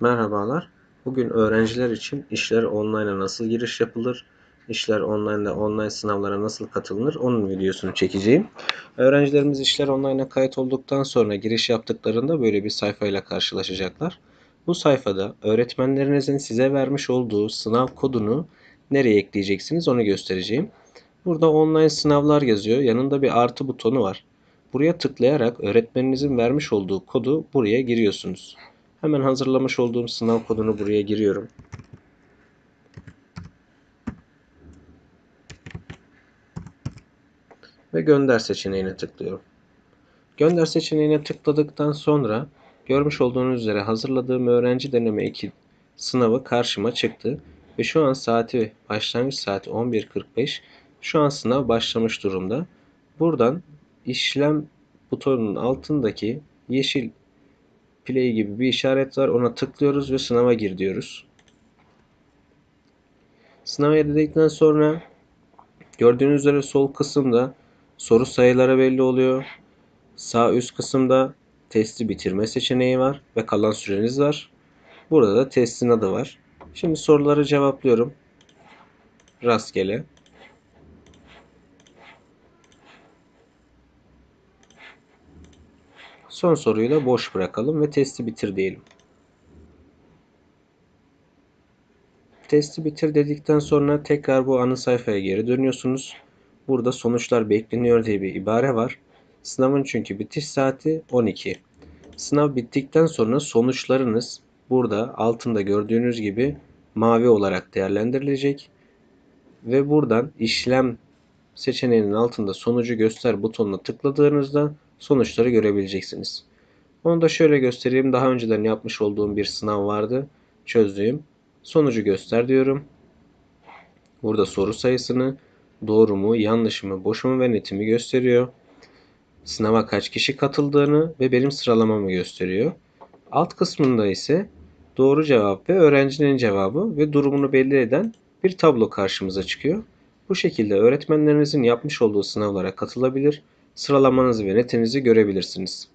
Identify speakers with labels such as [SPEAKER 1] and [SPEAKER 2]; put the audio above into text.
[SPEAKER 1] Merhabalar. Bugün öğrenciler için işler online'a nasıl giriş yapılır, işler online'da online sınavlara nasıl katılınır onun videosunu çekeceğim. Öğrencilerimiz işler online'a kayıt olduktan sonra giriş yaptıklarında böyle bir sayfayla karşılaşacaklar. Bu sayfada öğretmenlerinizin size vermiş olduğu sınav kodunu nereye ekleyeceksiniz onu göstereceğim. Burada online sınavlar yazıyor. Yanında bir artı butonu var. Buraya tıklayarak öğretmeninizin vermiş olduğu kodu buraya giriyorsunuz. Hemen hazırlamış olduğum sınav kodunu buraya giriyorum. Ve gönder seçeneğine tıklıyorum. Gönder seçeneğine tıkladıktan sonra görmüş olduğunuz üzere hazırladığım öğrenci deneme 2 sınavı karşıma çıktı. Ve şu an saati başlangıç saati 11.45. Şu an sınav başlamış durumda. Buradan işlem butonunun altındaki yeşil play gibi bir işaret var. Ona tıklıyoruz ve sınava gir diyoruz. Sınava girdikten sonra gördüğünüz üzere sol kısımda soru sayıları belli oluyor. Sağ üst kısımda testi bitirme seçeneği var ve kalan süreniz var. Burada da testin adı var. Şimdi soruları cevaplıyorum. Rastgele. Son soruyu da boş bırakalım ve testi bitir diyelim. Testi bitir dedikten sonra tekrar bu ana sayfaya geri dönüyorsunuz. Burada sonuçlar bekleniyor diye bir ibare var. Sınavın çünkü bitiş saati 12. Sınav bittikten sonra sonuçlarınız burada altında gördüğünüz gibi mavi olarak değerlendirilecek. Ve buradan işlem seçeneğinin altında sonucu göster butonuna tıkladığınızda sonuçları görebileceksiniz. Onu da şöyle göstereyim. Daha önceden yapmış olduğum bir sınav vardı. Çözdüğüm. Sonucu göster diyorum. Burada soru sayısını, doğru mu, yanlış mı, boş mu ve netimi gösteriyor. Sınava kaç kişi katıldığını ve benim sıralamamı gösteriyor. Alt kısmında ise doğru cevap ve öğrencinin cevabı ve durumunu belli eden bir tablo karşımıza çıkıyor. Bu şekilde öğretmenlerinizin yapmış olduğu sınavlara katılabilir, sıralamanızı ve netinizi görebilirsiniz.